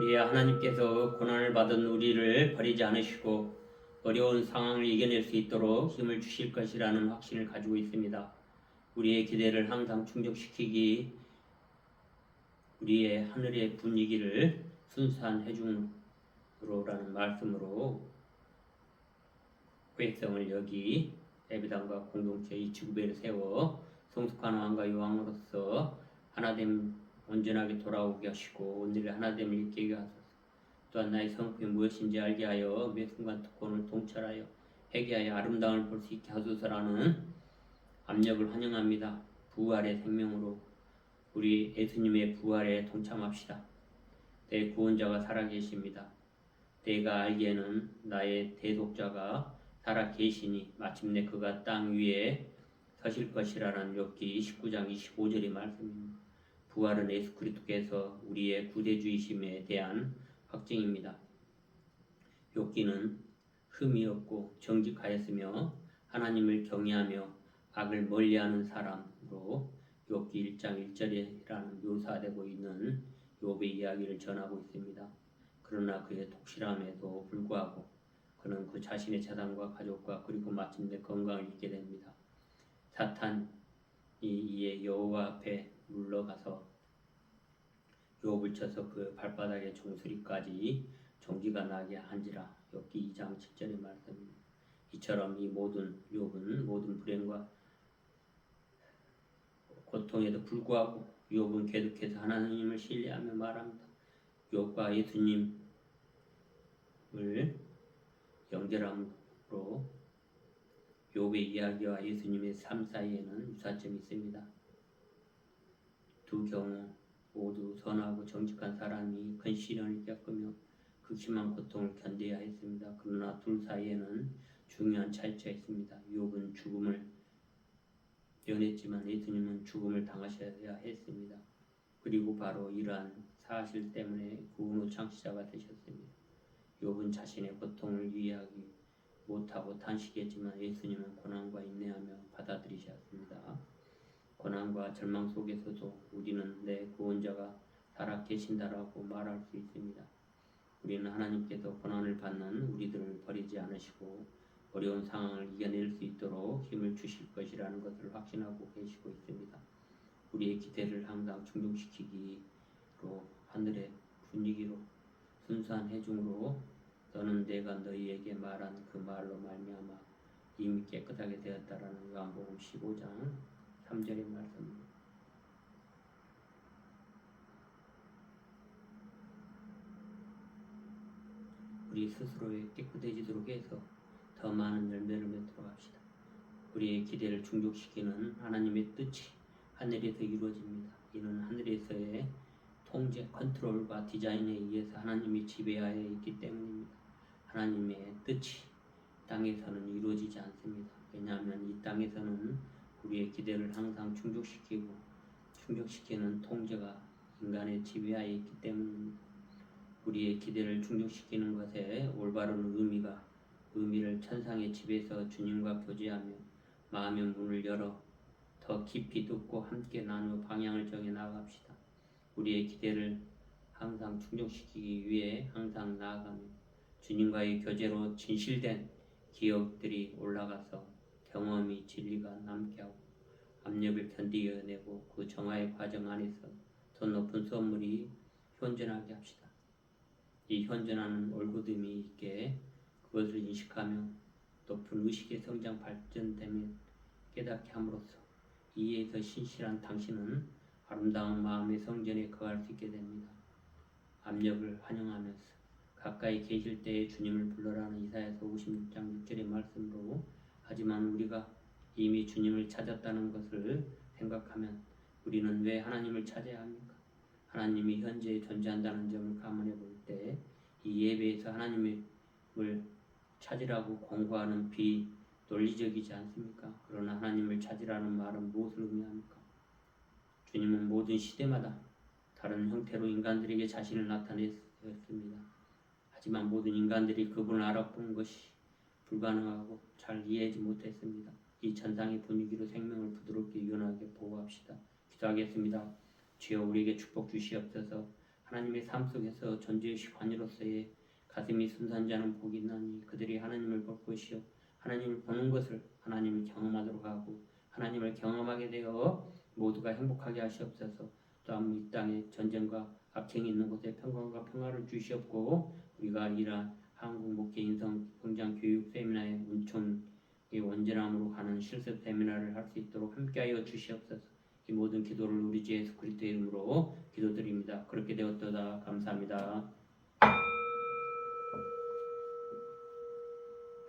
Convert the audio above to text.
우리 하나님께서 고난을 받은 우리를 버리지 않으시고 어려운 상황을 이겨낼 수 있도록 힘을 주실 것이라는 확신을 가지고 있습니다. 우리의 기대를 항상 충족시키기 우리의 하늘의 분위기를 순수한 해중으로라는 말씀으로 회성을 여기 에비당과 공동체 이 지구배를 세워 성숙한 왕과 여왕으로서 하나됨 온전하게 돌아오게 하시고 오늘의 하나됨을 잊게 하소서 또한 나의 성품이 무엇인지 알게 하여 매 순간 특권을 통찰하여 회개하여 아름다움을 볼 수 있게 하소서라는 압력을 환영합니다. 부활의 생명으로 우리 예수님의 부활에 동참합시다. 내 구원자가 살아계십니다. 내가 알기에는 나의 대속자가 살아계시니 마침내 그가 땅 위에 서실 것이라는 욥기 19장 25절의 말씀입니다. 부활은 예수 그리스도께서 우리의 구대주이심에 대한 확증입니다. 욥기는 흠이 없고 정직하였으며 하나님을 경외하며 악을 멀리하는 사람으로 욥기 1장 1절이라는 묘사되고 있는 욥의 이야기를 전하고 있습니다. 그러나 그의 독실함에도 불구하고 그는 그 자신의 재산과 가족과 그리고 마침내 건강을 잃게 됩니다. 사탄이 이에 여호와 앞에 물러가서 욥을 쳐서 그 발바닥에 종소리까지 종기가 나게 한지라 욥기 2장 7절의 말씀입니다. 이처럼 이 모든 욥은 모든 불행과 고통에도 불구하고 욥은 계속해서 하나님을 신뢰하며 말합니다. 욥과 예수님을 연결함으로 욥의 이야기와 예수님의 삶 사이에는 유사점이 있습니다. 두 경우 모두 선하고 정직한 사람이 큰 시련을 겪으며 극심한 고통을 견뎌야 했습니다. 그러나 둘 사이에는 중요한 차이가 있습니다. 욥은 죽음을 연했지만 예수님은 죽음을 당하셔야 했습니다. 그리고 바로 이러한 사실 때문에 구원 후 창시자가 되셨습니다. 욥은 자신의 고통을 이해하기 못하고 탄식했지만 예수님은 고난과 인내하며 받아들이셨습니다. 고난과 절망 속에서도 우리는 내 구원자가 살아 계신다라고 말할 수 있습니다. 우리는 하나님께서 고난을 받는 우리들을 버리지 않으시고 어려운 상황을 이겨낼 수 있도록 힘을 주실 것이라는 것을 확신하고 계시고 있습니다. 우리의 기대를 항상 충족시키기로 하늘의 분위기로 순수한 해중으로 너는 내가 너희에게 말한 그 말로 말미암아 이미 깨끗하게 되었다라는 요한복음 15장 3절의 말씀입니다. 우리 스스로의 깨끗해지도록 해서 더 많은 열매를 맺도록 합시다. 우리의 기대를 충족시키는 하나님의 뜻이 하늘에서 이루어집니다. 이는 하늘에서의 통제, 컨트롤과 디자인에 의해서 하나님이 지배하여 있기 때문입니다. 하나님의 뜻이 땅에서는 이루어지지 않습니다. 왜냐하면 이 땅에서는 우리의 기대를 항상 충족시키고 충족시키는 통제가 인간의 지배하에 있기 때문입니다. 우리의 기대를 충족시키는 것에 올바른 의미가 의미를 천상의 집에서 주님과 교제하며 마음의 문을 열어 더 깊이 듣고 함께 나누어 방향을 정해 나아갑시다. 우리의 기대를 항상 충족시키기 위해 항상 나아가며 주님과의 교제로 진실된 기억들이 올라가서 경험이 진리가 남게 하고 압력을 견디어내고 그 정화의 과정 안에서 더 높은 선물이 현존하게 합시다. 이 현존하는 올곧음이 있게 그것을 인식하며 높은 의식의 성장 발전되며 깨닫게 함으로써 이에서 신실한 당신은 아름다운 마음의 성전에 거할 수 있게 됩니다. 압력을 환영하면서 가까이 계실 때에 주님을 불러라는 이사야서 56장 6절의 말씀으로 하지만 우리가 이미 주님을 찾았다는 것을 생각하면 우리는 왜 하나님을 찾아야 합니까? 하나님이 현재 존재한다는 점을 감안해 볼 때 이 예배에서 하나님을 찾으라고 공부하는 비 논리적이지 않습니까? 그러나 하나님을 찾으라는 말은 무엇을 의미합니까? 주님은 모든 시대마다 다른 형태로 인간들에게 자신을 나타냈습니다. 하지만 모든 인간들이 그분을 알아본 것이 불가능하고 잘 이해하지 못했습니다. 이 천상의 분위기로 생명을 부드럽게 유연하게 보호합시다. 기도하겠습니다. 주여 우리에게 축복 주시옵소서. 하나님의 삶 속에서 전주의식 관이로서의 가슴이 순수한 자는 복이 있나니 그들이 하나님을 볼 것이요 하나님을 보는 것을 하나님을 경험하도록 하고 하나님을 경험하게 되어 모두가 행복하게 하시옵소서 또한 이 땅에 전쟁과 악행이 있는 곳에 평강과 평화를 주시옵고 우리가 이러한 한국 목회 인성 성장 교육 세미나의 운천 이 원전함으로 가는 실습 세미나를 할 수 있도록 함께하여 주시옵소서. 이 모든 기도를 우리 주 예수 그리스도의 이름으로 기도드립니다. 그렇게 되었도다 감사합니다.